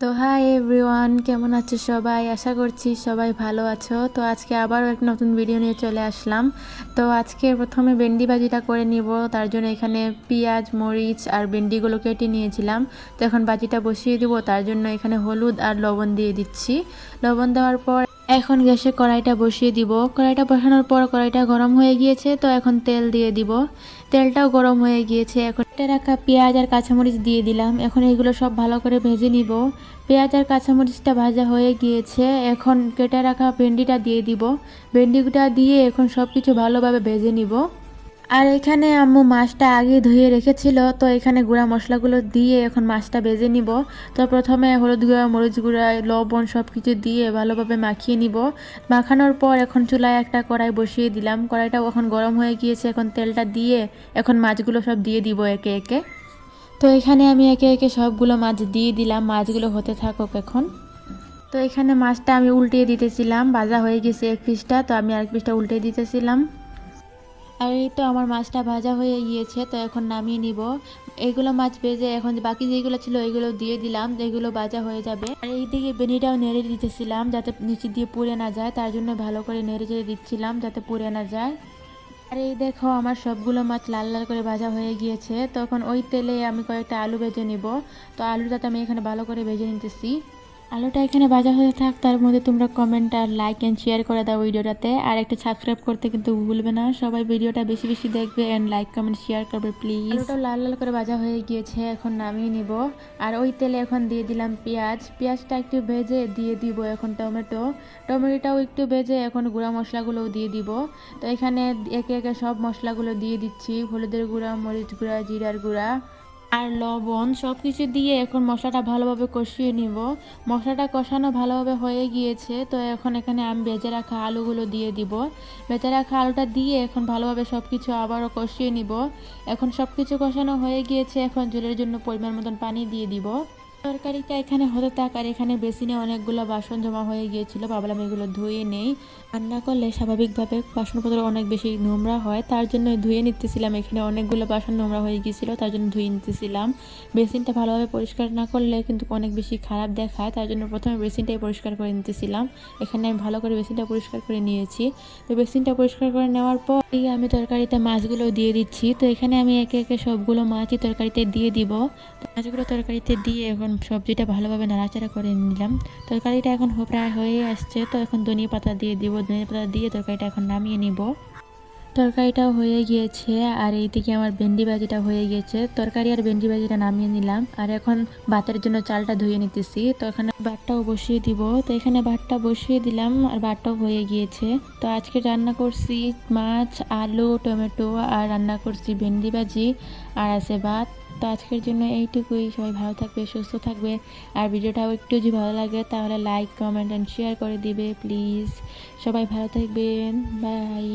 তো hi everyone কেমন আছো সবাই? আশা করছি সবাই ভালো আছো। তো আজকে আবারও এক নতুন ভিডিও নিয়ে চলে আসলাম। তো আজকে প্রথমে ভেন্ডি ভাজিটা করে নিব। তার জন্য এখানে পেঁয়াজ, মরিচ আর ভেন্ডিগুলো কেটে নিয়েছিলাম। তো এখন ভাজিটা বসিয়ে দিব। তার জন্য এখানে হলুদ আর লবণ দিয়ে দিচ্ছি। লবণ দেওয়ার পর এখন গ্যাসে কড়াইটা বসিয়ে দিব। কড়াইটা বসানোর পর কড়াইটা গরম হয়ে গিয়েছে, তো এখন তেল দিয়ে দিব। তেলটাও গরম হয়ে গিয়েছে, এখন একটা রাখা পেঁয়াজ আর কাঁচামরিচ দিয়ে দিলাম। এখন এগুলো সব ভালো করে ভেজে নিব। পেঁয়াজ আর কাঁচামরিচটা ভাজা হয়ে গিয়েছে, এখন কেটে রাখা ভেন্ডিটা দিয়ে দিব। ভেন্ডিটা দিয়ে এখন সব কিছু ভালোভাবে ভেজে নিব। আর এখানে আম্মু মাছটা আগে ধুয়ে রেখেছিল, তো এখানে গুঁড়া মশলাগুলো দিয়ে এখন মাছটা বেজে নিব। তো প্রথমে হলুদ গুঁড়া, মরিচ গুঁড়া, লবণ সব কিছু দিয়ে ভালোভাবে মাখিয়ে নিব। মাখানোর পর এখন চুলায় একটা কড়াই বসিয়ে দিলাম। কড়াইটা এখন গরম হয়ে গিয়েছে, এখন তেলটা দিয়ে এখন মাছগুলো সব দিয়ে দিব একে একে। তো এখানে আমি একে একে সবগুলো মাছ দিয়ে দিলাম, মাছগুলো হতে থাকুক এখন। তো এখানে মাছটা আমি উল্টিয়ে দিতেছিলাম, ভাজা হয়ে গেছে এক পিসটা, তো আমি আরেক পিসটা উল্টে দিতেছিলাম। আর এই তো আমার মাছটা ভাজা হয়ে গিয়েছে, তো এখন নামিয়ে নিব। এইগুলো মাছ ভেজে এখন বাকি যেগুলো ছিল এগুলো দিয়ে দিলাম এগুলো ভাজা হয়ে যাবে। আর এই এইদিকে বেনিটাও নেড়ে দিতেছিলাম যাতে নিচে দিয়ে পুড়ে না যায়, তার জন্য ভালো করে নেড়ে চেড়ে দিচ্ছিলাম যাতে পুড়ে না যায়। আর এই দেখো আমার সবগুলো মাছ লাল লাল করে ভাজা হয়ে গিয়েছে তখন ওই তেলে আমি কয়েকটা আলু ভেজে নিব। তো আলুটাতে আমি এখানে ভালো করে ভেজে নিতেছি। আলুটা এখানে ভাজা হয়ে থাক, তার মধ্যে তোমরা কমেন্ট আর লাইক অ্যান্ড শেয়ার করে দাও ভিডিওটাতে। আর একটা সাবস্ক্রাইব করতে কিন্তু ভুলবে না, সবাই ভিডিওটা বেশি বেশি দেখবে অ্যান্ড লাইক কমেন্ট শেয়ার করবে প্লিজ আলুটা লাল লাল করে ভাজা হয়ে গিয়েছে, এখন নামিয়ে নিব। আর ওই তেলে এখন দিয়ে দিলাম পেঁয়াজ। পেঁয়াজটা একটু ভেজে দিয়ে দিব এখন টমেটো। টমেটোটাও একটু ভেজে এখন গুঁড়া মশলাগুলোও দিয়ে দিব। তো এখানে একে একে সব মশলাগুলো দিয়ে দিচ্ছি। হলুদের গুঁড়া, মরিচ গুঁড়া, জিরার গুঁড়া। আর লবণ সব কিছু দিয়ে এখন মশলাটা ভালোভাবে কষিয়ে নিব। মশলাটা কষানো ভালোভাবে হয়ে গিয়েছে, তো এখন এখানে আমি ভেজে রাখা আলুগুলো দিয়ে দিব। ভেজে রাখা আলুটা দিয়ে এখন ভালোভাবে সব কিছু আবারও কষিয়ে নিব। এখন সব কিছু কষানো হয়ে গিয়েছে, এখন জলের জন্য পরিমাণ মতন পানি দিয়ে দিব। তরকারিটা এখানে হতে থাক, আর এখানে বেসিনে অনেকগুলো বাসন জমা হয়ে গিয়েছিল। ভাবলাম এগুলো ধুয়ে নেই। রান্না করলে স্বাভাবিকভাবে বাসনপত্র অনেক বেশি নোংরা হয়, তার জন্য ধুয়ে নিতেছিলাম। এখানে অনেকগুলো বাসন নোংরা হয়ে গিয়েছিল, তার জন্য ধুয়ে নিতেছিলাম। বেসিনটা ভালোভাবে পরিষ্কার না করলে কিন্তু অনেক বেশি খারাপ দেখায়, তার জন্য প্রথমে বেসিনটাই পরিষ্কার করে নিতেছিলাম। এখানে আমি ভালো করে বেসিনটা পরিষ্কার করে নিয়েছি। তো বেসিনটা পরিষ্কার করে নেওয়ার পর আমি তরকারিতে মাছগুলো দিয়ে দিচ্ছি। তো এখানে আমি একে একে সবগুলো মাছই তরকারিতে দিয়ে দিব। মাছগুলো তরকারিতে দিয়ে এখন সবজিটা ভালোভাবে নাড়াচাড়া করে নিলাম। তরকারিটা এখন প্রায় হয়ে আসছে, তো এখন ধনিয়া পাতা দিয়ে দিব। ধনিয়া পাতা দিয়ে তরকারিটা এখন নামিয়ে নিব। তরকারিটাও হয়ে গিয়েছে, আর এইদিকে আমার ভেন্ডি ভাজিটা হয়ে গিয়েছে। তরকারি আর ভেন্ডি ভাজিটা নামিয়ে নিলাম, আর এখন ভাতের জন্য চালটা ধুয়ে নিতেছি। তো এখানে ভাতটাও বসিয়ে দিব। তো এখানে ভাতটা বসিয়ে দিলাম, আর ভাতটাও হয়ে গিয়েছে। তো আজকে রান্না করছি মাছ, আলু, টমেটো, আর রান্না করছি ভেন্ডি ভাজি, আর আছে ভাত। তো আজকের জন্য এইটুকুই। সবাই ভালো থাকবে, সুস্থ থাকবে। আর ভিডিওটাও একটু যদি ভালো লাগে, তাহলে লাইক কমেন্ট অ্যান্ড শেয়ার করে দিবে প্লিজ সবাই ভালো থাকবেন। বাই